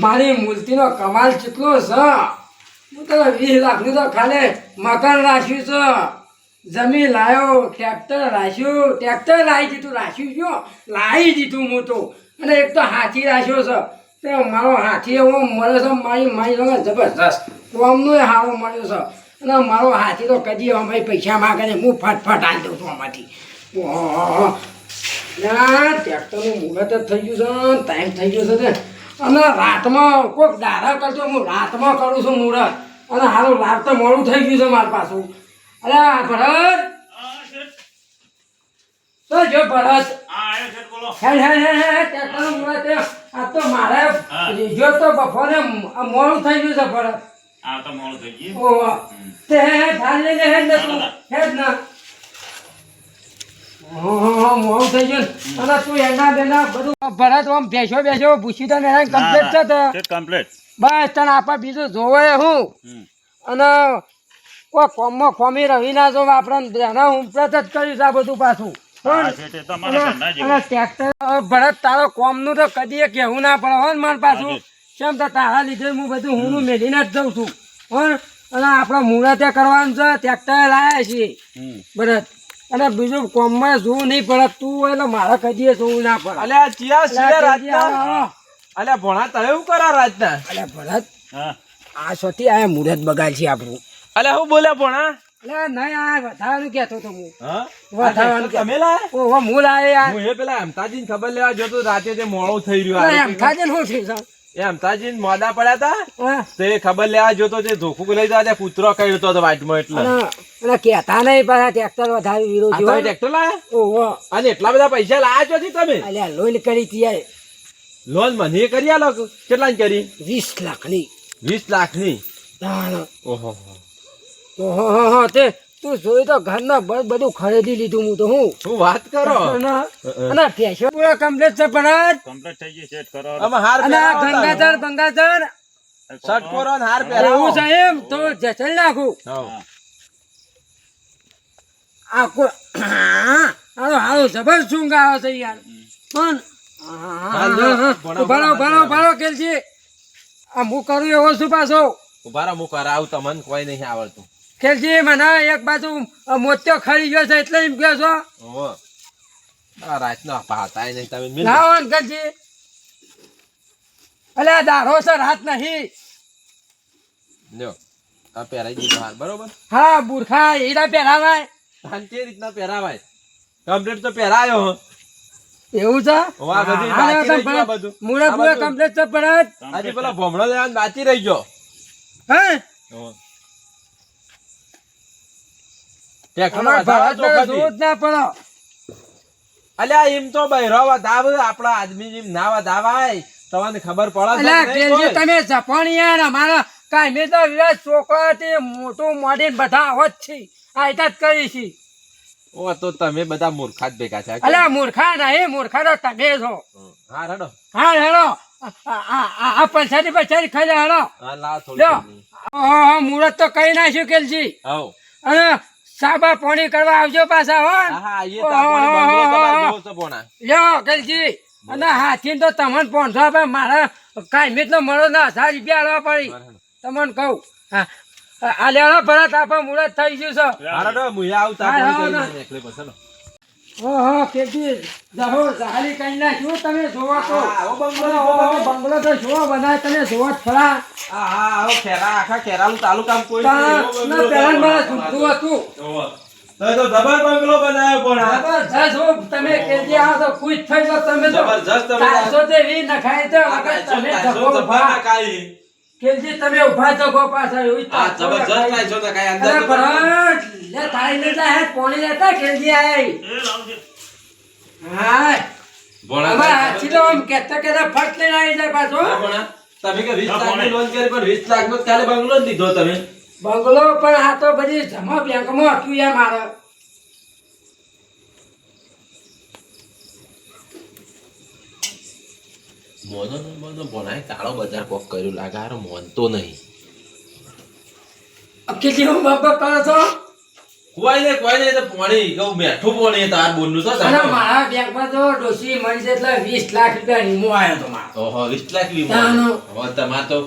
મારી મૂર્તિનો કમાલ કેટલો છે? હું તને વીસ લાખનું તો ખાલી મકાન રાખ્યું છે. જમીન લાવ્યો ટ્રેક્ટર રાખ્યું. ટ્રેક્ટર લાવી દીધું, રાખ્યું છો લાવી દીધું હું તો. અને એક તો હાથી રાખ્યો છે. તે મારો હાથી એવો મળ્યો છે, મારી મારી જોડે જબરદસ્ત કોમનો સારો મળ્યો છે. અને મારો હાથી તો કદી અમારી પૈસા માગે ને હું ફટફટ આલી દઉં છું આમાંથી. ટ્રેક્ટરનું મુહૂર્ત જ થઈ ગયું છે. ટાઈમ થઈ ગયો છે ને. અને રાતમાં કોઈક દારા કરતો હું રાતમાં કરું છું મુહૂર્ત અને હારું રાત તો મોડું થઈ ગયું છે મારા પાછું અરે ભરત તો જો ભરત હે હે હે હે ટ્રેક્ટરનું મુહૂર્ત આ તો મારે. જો તો બપોરે મોડું થઈ ગયું છે ભરત આ તો મોડું થઈ ગયું ઓહો તે હેડ હેડ ના મોડું થઈ ગયું. અને તું એના બેના બધું ભરત આમ બેસો બેસો પૂછી તો ને કમ્પ્લીટ છે કમ્પ્લીટ બસ તને આપણે બીજું જોવે હું. અને કોઈ કોમમાં ખોમી રહી ના જો આપણે એના ઉપરત જ કર્યું આ બધું પાછું. ભરત તારો કોમનું તો કદી કહેવું ના પડે હો માર પાછું. કેમ તો તારા લીધે હું બધું હું મેળીને જ જઉં છું. હો? અને આપણે મુહૂર્તે કરવાનું છે ટ્રેક્ટર લાયા છીએ. ભરત. અને બીજું કોમમાં જોવું નહીં પડે. તું એટલે મારે કદી જોવું ના પડે. અલ્યા ચિયા સિયા આવો, અલ્યા ભણા તને એવું કરા રાજના? અલ્યા ભરત હા. આ સોથી આ મુહૂર્ત બગાડ છે આપણું. અલ્યા હું બોલ્યા ભણા? અલે નહીં આ વધારવાનું કહેતો તો હું. હા? વધારવાનું તમે લાયા? મૂળ આવે યાર. હું એ પેલા અમતાજી ખબર લેવા જતો રાતે તે મોડો થઈ રહ્યો થાજે શું છે સર? તાજી મોડા પડ્યા હતા. તે ખબર લેવા જોતો તે ધોકું લઈ જવા કૂતરો કર્યો હતો વાટમાં એટલે. અને કેતા નહીં પાછા ટ્રેક્ટર વધારે વિરોધ તમે ટ્રેક્ટર લાયા? ઓહો. અને એટલા બધા પૈસા લાયા છો તમે? અલ્યા લોન કરી તીએ લોન મને કરી આલો કેટલા કરી? વીસ લાખની. વીસ લાખની ના, ના. ઓહો ઓહો હો, તે તું જોઈ તો ઘરના બ- બધું ખરીદી લીધું હું તો હું. શું વાત કરો? અને ફેશન પૂરા કમ્પ્લીટ છે પરત કમ્પ્લીટ થઈ ગઈ સેટ કરો. અમે હાર અને ગંગાધર ગંગાધર. શર્ટ પહેરો ને હાર પહેરો હું છે એમ તો જચલ નાખું. હઉ. આ કો- હારો હારો જબર શું આવે છે યાર. પણ હાલો, ભણો, ભણો ભણો, કેલજી. આ હું કરું એવો શું પાછો? ઊભા રહો, હું કરાવું તમને કોઈ નહીં આવડતું. ખેલજી મને એક બાજુ મોત્યો ખરી ગયો છે એટલે એમ કહો છો. રાતનો પાતાય નહીં તમે લાવો ને ખેલજી અલે દારો છે રાત નહીં. લ્યો આ પહેરાઈ દીધો હાર બરોબર? હા બુરખા હીરા પહેરાવાય. હાલ કે રીતના પહેરાવાય? કમ્પ્લીટ તો પહેરાયો. એવું છે? વાહ, બધી બાકી રહી ગયું બધું. મૂળે મૂળે. કમ્પ્લીટ તો પરત આજે પેલા ભમણો લેવાનું બાકી રહી ગયો. હે ઓહો. ટેક્ટર અમાર વધારવા ભરત તો જોવું ખરી. જ ના પડો અલ્યા એમ તો બૈરો વધાવ આપણા આદમી જેમ ના વધાવાય તમને ખબર પડે? તમે જપણ અમારા કાંઈ તો વિરાજ છોકરાથી મોટું મોડીને બધા આવો જ છે. આ જ કરી છે. ઓ તો તમે બધા મૂર્ખા જ ભેગા છે અલ્યા મૂર્ખા નહીં મૂર્ખા તો તમે છો હા રડો હા રડો આ- આ- આ આ પૈસાની પૈસાની ખાઈ હા મુહૂર્ત તો કઈ નાખ્યું કેલજી. અને સાબા પોણી કરવા આવજો પાછા હો. લ્યો કેલજી અને હાથી તો તમને પાંચસો આપે મારા કાંઈ તો મળો ના હજાર રૂપિયા આલવા પડી. તમને કહું. હા. આ લેવાનો ભરત આપા મુહૂર્ત થઈ ગયું છે. ઓહો કેજી જહો જાહલી કઈ નાખ્યું તમે જોવા તો. હા, બંગલો, બંગલો તો જોવા બનાય તમે જોવા જ હા હા આવો ખેરા આખા ખેરાલું તાલુકામાં કોઈ તા- નહીં, એવો ના, પહેલા મારે બનાવવાનો. હતું. તો જબર બંગલો બનાવ્યો પણ જબરજસ્ત હો, તમે કેજી આવો તો ખુશ થઈ તમે જબરજસ્ત નખાય તો. જબર. કેજી તમે ઊભા જગો પાછા એવું આ જબરજસ્ત નખાય. છો જો તો કાંઈ અંદર અરે ભરત, લે તાળી લેતા હે પોણી લેતા કેલજી આય એ લાવજે હા. બોણા બા ચીલો આમ કહેતા કહેતા ફટ લઈને આવી જાય પાછો. તમે કે 20 લાખ લાખની લોન કરી પણ 20 લાખ નો કાલે બંગલો જ લીધો તમે. બંગલો પણ આ તો બધી જમા બેંકમાં હતું યા મારે. મોનો મોનો ભણાય કાળો બજાર કોક કર્યું લાગે હારો મોનતો નહીં. અકે કેવો બક કરો છો? કોઈ ને કોઈ ને તો પોણી કહું મેઠું પોણી તાર બોલનું તો અને મારા બેંકમાં તો ડોસી મળી છે એટલે વીસ લાખ રૂપિયા વીમો આવ્યો તો મારો. ઓહો વીસ લાખ વીમો તાનો. હવે તમાર તો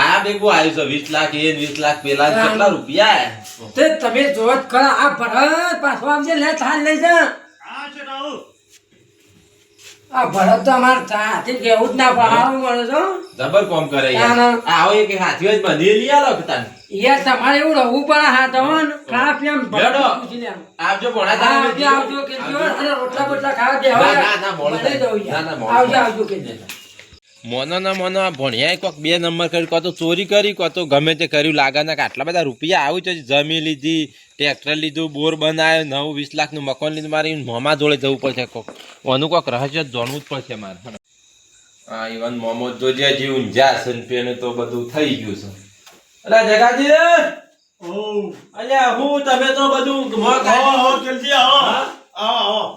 આ ભેગું આવ્યું છે વીસ લાખ એ વીસ લાખ પેલા. કેટલા રૂપિયા? તે તમે જોત કરા આ ભરત પાછો આવજે લે થાળ લઈ જા. આ છે આ ભરત તો અમાર હાથી કેવું જ ના પહાડું મળે છો જબર કોમ કરે યાર. આવો એક હાથીઓ જ બાંધી લઈ આલો કે યાર તમારે એવું રહવું પડે હા તો બેઠો. પૂછી લેવાનું. આવજો ભોણા. હા, આવજો, આવજો કે જો, રોટલા બોટલા ખાવા દે, ના, ના, મળી. ના, ના, મોડું આવજો, આવજો કે. મોનો ના મોનો આ ભણ્યાએ કોક બે નંબર કર્યું કાં તો ચોરી કરી કાં તો ગમે તે કર્યું. લાગાના કે આટલા બધા રૂપિયા આવું છે જમી લીધી ટ્રેક્ટર લીધું બોર બનાવ્યો નવ વીસ લાખનું મકાન લીધું મારે મોમા જોડે જવું પડશે કોક. ઓનું કોક રહસ્ય જાણવું જ પડશે મારે. હા ઇવન મોમો જોજે જે ઊંઝા છે ને પેલું તો બધું થઈ ગયું છે. અલા જગાજી અલ્યા હું તમે તો બધું મોં કાઢ્યું. હા?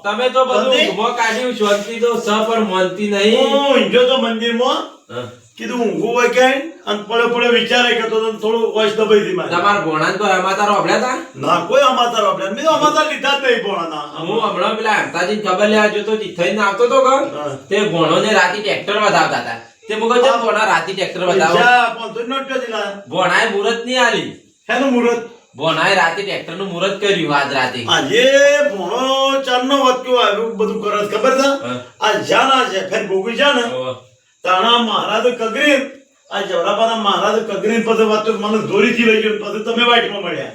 તમે તો બધું? મોં કાઢ્યું શાંતિ તો સ પણ મળતી નહીં. હું ઊંઘ્યો તો મંદિરમાં. માં કીધું ઊંઘું હોય કે અને પડે પડે વિચારે કે તો થોડું વોઇસ દબાઈ દી મારે. તમારા ગોણા તો અમાતારો રોભડ્યા તા? ના કોઈ અમાતારો આપણે મેં તો અમાતાર લીધા જ નહીં ભોણાના. હું હમણાં પેલા હમતાજી ખબર લેવા જતો થઈને આવતો તો ઘર. તે તે ભોણોને રાતે ટ્રેક્ટર વધાવતા હતા તે છે ભોણા રાતી ટ્રેક્ટર વધાવો. ગોણા એ ભોણાએ મુહૂર્ત નહીં આલી. હેનું મુહૂર્ત? ભોણાએ રાતે ટ્રેક્ટરનું મુહૂર્ત કર્યું આજ રાતે. આજે ભોણો ચારનો વાક્યો આવ્યું બધું કરે ખબર છે? આ જાના છે ફેર ભોગી જા ને તાણા મહારાજ કગરીન આ જવરાપાના મહારાજ કગરી પછી વાત મને દોરી થી લઈ ગયો પછી તમે વાઈટમાં મળ્યા.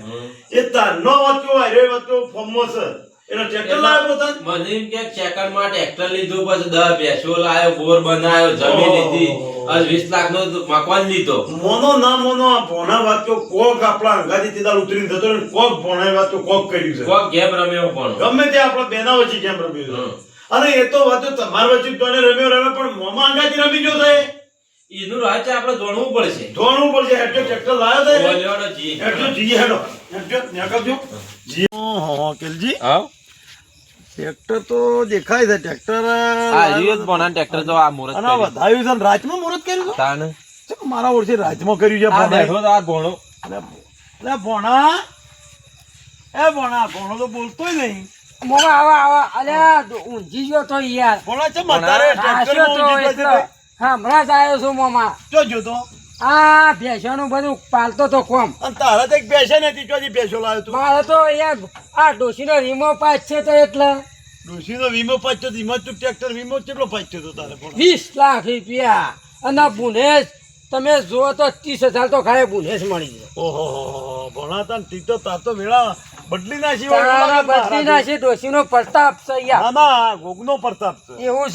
એ તારનો વાક્યો આવ્યો વાક્યો ફોર્મો છે. એનો ટ્રેક્ટર લાવ્યો પોતા મને એમ કે ચેકરમાં ટ્રેક્ટર લીધું પછી દસ બેસો લાયો બોર બનાવ્યો જમીન લીધી. આજ વીસ લાખ નો મકાન લીધો. મોનો ના મોનો આ ભોણા વાક્યો કોક આપણા અંગાથી તીધા ઉતરીને જતો ને કોક ભોણા વાક્યો કોક કર્યું છે. કોક ગેમ રમ્યો પણ. ગમે તે આપણા બેના વચ્ચે ગેમ રમ્યું છે. અને એ તો વાત તમારા વચ્ચે તોને રમ્યો રમે પણ મોમાં અંગાથી રમી ગયો છે એનું રાજ્ય આપણે જાણવું પડશે. ધોણવું પડશે. એટલે ટ્રેક્ટર લાવ્યો છે બોલ્યો જી. હેડો. હેઠો નીકળજો જી. હો કેલજી હા? ટ્રેક્ટર તો દેખાય છે ટ્રેક્ટર આ રહ્યું બોના ટ્રેક્ટર તો આ મુરત અને વધાયું છે રાજમાં મુરત કર્યું છે? તાણ. મારા ઓળખી રાજમાં કર્યું છે આ બેઠો તો આ ભોણો. અરે ભોણા. એ ભોણા ભોણો તો બોલતોય નહીં. મોમાં આવા આવા. અલ્યા ઊંઘી ગયો તો યાર. ભોણા છે મતારે ટ્રેક્ટર ઊંઘી ગયો હા હમણાં જ આવ્યો છું મોમા. જો જો જોતો આ ભેંસોનું બધું પાલતો તો કોમ. અને તારા તો એક બેસે નથી ચોથી બેસો લાવ્યો તું. મારે તો યાર આ ડોસીનો વીમો પાસ છે તો એટલે. ડોશીનો વીમો પાછો વીમો તું ટ્રેક્ટર વીમો કેટલો પાછો તો તારે? વીસ લાખ રૂપિયા. અને બુનેશ તમે જુઓ તો ત્રીસ હજાર તો ખાય બુનેશ મળી જાય ઓહો ભણાતા તી તો તાર તો વેળા બદલી નાખી બધી નાસી ડોશીનો પ્રતાપ છે યાર ના ના પ્રતાપ છે. એવું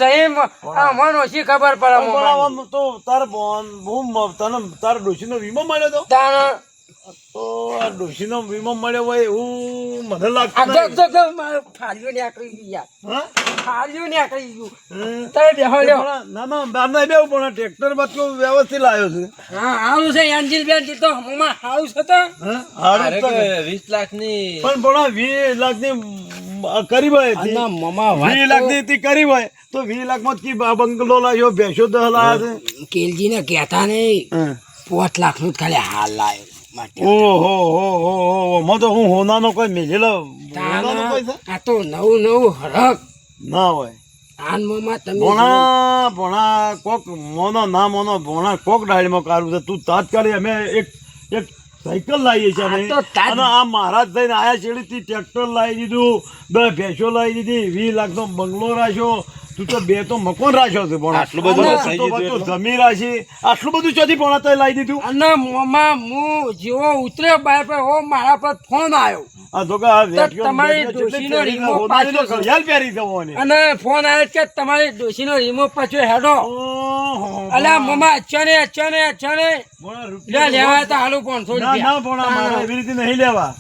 મન ઓછી ખબર પડે તો તાર બોન- તને તાર ડોશીનો વીમો મળ્યો તો? તો આ ડોશીનો વીમો મળ્યો હોય એવું મને લાગતું નહીં. જો જગ મારું ફાડ્યું નીકળી ગયું યાર. હા? ફાડ્યું નીકળી ગયું. તારે લ્યો. ના ના બાર ના બેવું પણ ટ્રેક્ટર બધું વ્યવસ્થિત લાવ્યો છે. હા આવું છે એન્જિન બેન તો હમણાં હાઉસ હતો. હા? હારું અરે તો કે વીસ લાખની પણ પણ 20 લાખની કરી ભાઈ હતી. મમા વીસ લાખની હતી કરી ભાઈ તો વીસ લાખમાં કી બંગલો લાવ્યો ભેંસો દહ લાવ્યા છે? કેલજી ને કહેતા નહીં. પાંચ લાખનું ખાલી હાલ લાવ્યો ઓહો હો હો હો તો હું હોનાનો કોઈ મેલેલો હોનાનો કોઈ છે? આ તો નવું નવું હરક ના હોય. ભોણા ભોણા કોક મોનો ના મોનો ભોણા કોક ડાળીમાં કાઢું છે. તું તાત્કાલિક અમે એક એક સાયકલ લાવીએ છીએ અમે. આ અને આ મહારાજ થઈને આયા છેડીથી ટ્રેક્ટર લાવી દીધું બે ભેંસો લાવી દીધી વીસ લાખનો બંગલો રાખ્યો તું તો બે તો મકાન રાખ્યો છે પણ. આટલું બધું જમી રાખી આટલું બધું ચોથી પણ તો લાવી દીધું? અને મોમાં હું જેવો ઉતર્યો બાર પર હો મારા પર ફોન આવ્યો. આ તો કે તમારી ડોશીનો રીમો પાછો ઘડિયાળ પહેરી જવાની અને ફોન આવ્યો કે તમારી ડોશીનો રિમોટ પાછો હેડો. ઓહો, અલ્યા મમા અચાને અચાને અચાને લેવા તો હાલું ના એવી રીતે નહીં લેવા.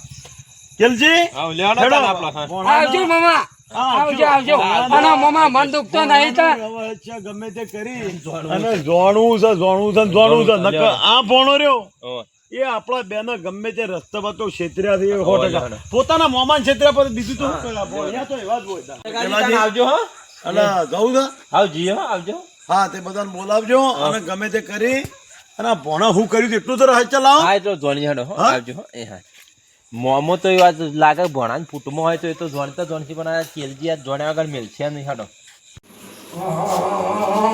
કેલજી? આવજો મમા. આવજો આવજો. અને મમા મન દુખતો નહીં તો. ભોણાનો હવે છે ગમે તે કરી. અને જોણવું છે. જોણવું છે ને છે નકર આ ભોણો રહ્યો. એ આપણા બેનો ગમે તે રસ્તા પર તો છેતર્યા છે સો ટકા પોતાના મોમાન છેતર્યા પર બીજું તો શું કરે? ભોણિયા તો એવા જ હોય આવજો હો. અને જવું છે? આવજી હો આવજો. હા તે બધાને બોલાવજો અને ગમે તે કરી. અને આ ભોણા હું કર્યું એટલું તો રહે ચલાવો હા જોણી? આવજો એ હા. મોમો તો એ વાત લાગે ભણા ફૂટમાં હોય તો એ તો જોણતા જોણથી પણ આ કેલજી આ જોણ્યા વગર મેલશે નહીં હાડો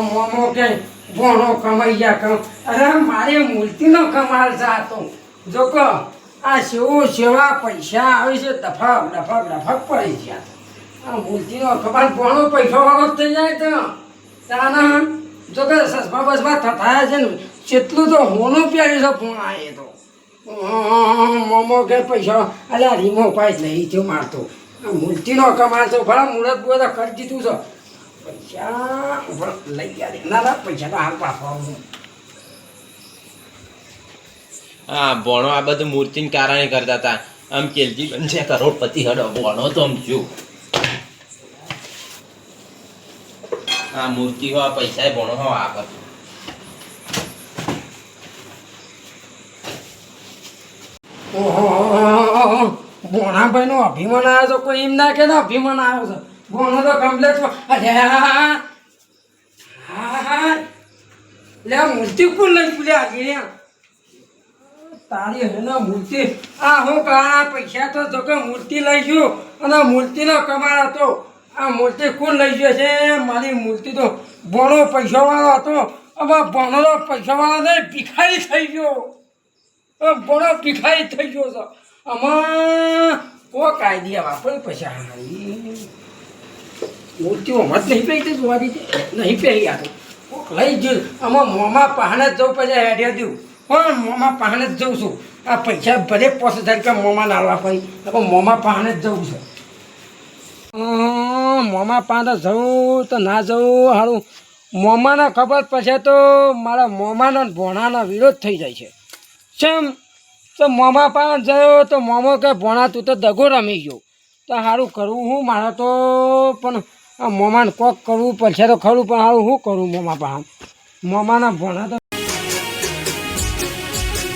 મોમો કે ભણો કમાઈ ગયા કમ અરે મારે મૂર્તિનો કમાલ છે જો કો આ સેવો સેવા પૈસા આવે છે ડફક ડફક ડફક પડી છે આ મૂર્તિનો કમાલ ભણો પૈસા વાળો થઈ જાય તો તાના જો કે સસમા બસમાં થતા છે ને જેટલું તો હોનું પ્યારી છે ભણા એ તો મોમો કે પૈસા. અલ્યા રીમો પાસ લઈ થયો મારતો. મૂર્તિનો કમાલ છે, ભલા મુહૂર્ત બુહૂર્ત કરી દીધું છો. પૈસા લઈ ગયા. ના ના, પૈસા તો હાલ પાછો હા, ભણો આ બધું મૂર્તિને કારણે કરતા હતા. આમ કેલજી બનશે, કરોડપતિ હડો, ભણો તો આમ જો આ મૂર્તિ હો પૈસા ભણો હો, આ ઓહો નો અભિમાન આવ્યો તો કોઈ એમ ના કે અભિમાન આવ્યો છે. ભોણો તો કમ્પ્લેટ અરે લે મૂર્તિ કોણ લઈ પૂલ્યા આગળ તારી હેના મૂર્તિ. આ હું કાણા પૈસા તો જો કે મૂર્તિ લઈ ગયો, અને મૂર્તિનો કમાળ હતો. આ મૂર્તિ કોણ લઈ ગયો છે? મારી મૂર્તિ તો ભણો પૈસાવાળો હતો. હવે ભણો પૈસાવાળો નહીં, ભિખારી થઈ ગયો. બડો પીખાઈ થઈ ગયો છે. આમાં કો કાયદિયા વાપર પછી. મૂર્તિઓ મત નહીં પહેરી તે જોવા નહીં પહેરી આ તો. લઈ ગયું આમાં મોંમાં પહાણે જ જવું પછી હેઠે દઉં. પણ મોંમાં પહાણે જ જઉં છું. આ પૈસા ભલે પોસે હજાર કે મોંમાં નાળવા પડી, પણ મોંમાં પહાણે જ જવું છે. મોંમાં પાને જવું તો ના જવું સારું મોંમાંના ખબર પછી તો મારા મોંમાંનો ને ભોણાનો વિરોધ થઈ જાય છે. ચમ, તો મોમા પણ જયો, તો મોમો કે ભોણા, તું તો દગો રમી ગયો. તો સારું કરવું હું, મારે તો પણ મોમાને કોક કરવું પડશે તો ખરું, પણ સારું શું કરું મોમા પણ? મોમાના ભોણા તો